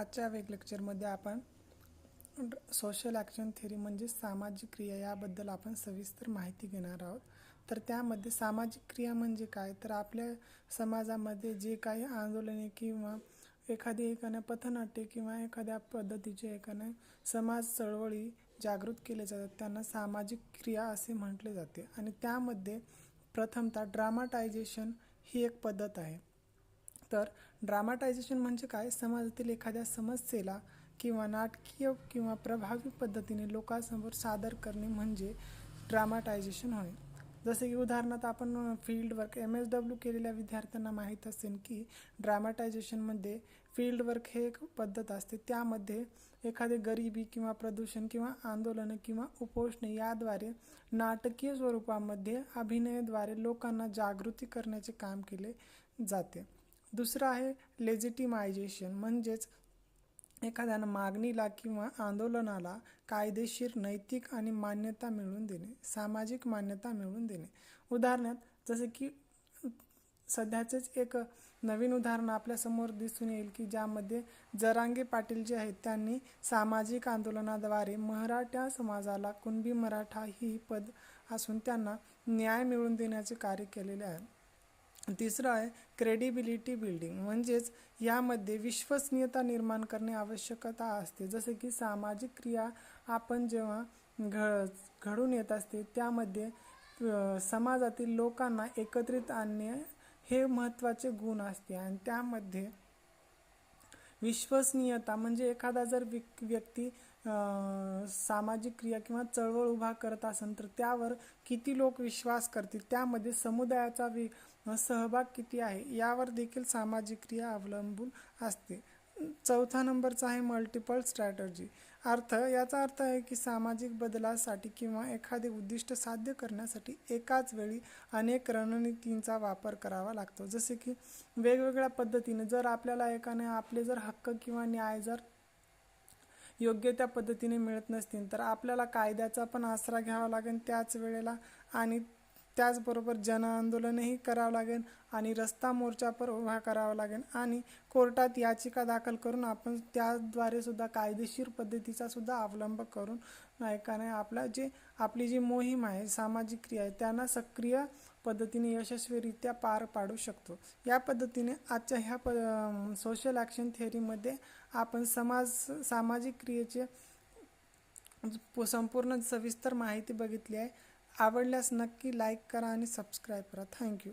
आजच्या वेग लेक्चरमध्ये आपण सोशल ॲक्शन थेरी म्हणजे सामाजिक क्रिया याबद्दल आपण सविस्तर माहिती घेणार आहोत. तर त्यामध्ये सामाजिक क्रिया म्हणजे काय? तर आपल्या समाजामध्ये जे काही आंदोलने किंवा एखादी एकानं पथनाट्य किंवा एखाद्या पद्धतीचे एकानं समाज चळवळी जागृत केले जातात त्यांना सामाजिक क्रिया असे म्हटले जाते. आणि त्यामध्ये प्रथमतः ड्रामाटायझेशन ही एक पद्धत आहे. तर ड्रामाटायझेशन म्हणजे काय? समाजातील एखाद्या समस्येला किंवा नाटकीय किंवा प्रभावी पद्धतीने लोकांसमोर सादर करणे म्हणजे ड्रामाटायझेशन होय. जसे की उदाहरणार्थ आपण field work M S W केलेल्या विद्यार्थ्यांना माहीत असेल की ड्रामाटायझेशनमध्ये फील्ड वर्क हे एक पद्धत असते. त्यामध्ये एखादे गरिबी किंवा प्रदूषण किंवा आंदोलनं किंवा उपोषणे याद्वारे नाटकीय स्वरूपामध्ये अभिनयाद्वारे लोकांना जागृती करण्याचे काम केले जाते. दुसरं आहे लेजिटिमायझेशन म्हणजेच एखाद्या मागणीला किंवा आंदोलनाला कायदेशीर नैतिक आणि मान्यता मिळवून देणे सामाजिक मान्यता मिळवून देणे. उदाहरणार्थ जसे की सध्याचेच एक नवीन उदाहरण आपल्यासमोर दिसून येईल की ज्यामध्ये जरांगे पाटील जे आहेत त्यांनी सामाजिक आंदोलनाद्वारे मराठा समाजाला कुणबी मराठा ही पद असून त्यांना न्याय मिळवून देण्याचे कार्य केलेले आहे. तिसरं आहे क्रेडिबिलिटी बिल्डिंग म्हणजेच यामध्ये विश्वसनीयता निर्माण करणे आवश्यकता असते. जसे की सामाजिक क्रिया आपण जेव्हा घ घडून येत असते त्यामध्ये समाजातील लोकांना एकत्रित आणणे हे महत्त्वाचे गुण असते. आणि त्यामध्ये विश्वसनीयता म्हणजे एखादा जर व्यक् व्यक्ती सामाजिक क्रिया किंवा चळवळ उभा करत असेल तर त्यावर किती लोक विश्वास करतील? त्यामध्ये समुदायाचा वि सहभाग किती आहे? यावर देखील सामाजिक क्रिया अवलंबून असते. चौथा नंबरचा आहे मल्टिपल स्ट्रॅटर्जी अर्थ याचा अर्थ आहे की सामाजिक बदलासाठी किंवा एखादे उद्दिष्ट साध्य करण्यासाठी एकाच वेळी अनेक रणनीतींचा वापर करावा लागतो. जसे की वेगवेगळ्या पद्धतीने जर आपल्याला एकाने आपले जर हक्क किंवा न्याय जर योग्य त्या पद्धतीने मिळत नसतील तर आपल्याला कायद्याचा पण आसरा घ्यावा लागेल त्याच वेळेला आणि त्याचबरोबर जनआंदोलनही करावं लागेल आणि रस्ता मोर्चा पर उभा करावा लागेल. आणि कोर्टात याचिका दाखल करून आपण त्याद्वारे सुद्धा कायदेशीर पद्धतीचा सुद्धा अवलंब करून नायकाने आपला जे आपली जी मोहीम आहे सामाजिक क्रिया आहे त्यांना सक्रिय पद्धतीने यशस्वीरित्या पार पाडू शकतो. या पद्धतीने आजच्या ह्या प सोशल ॲक्शन थेअरीमध्ये आपण समाज सामाजिक क्रियेचे संपूर्ण सविस्तर माहिती बघितली आहे. आवडल्यास नक्की लाईक करा आणि सबस्क्राईब करा. थँक्यू.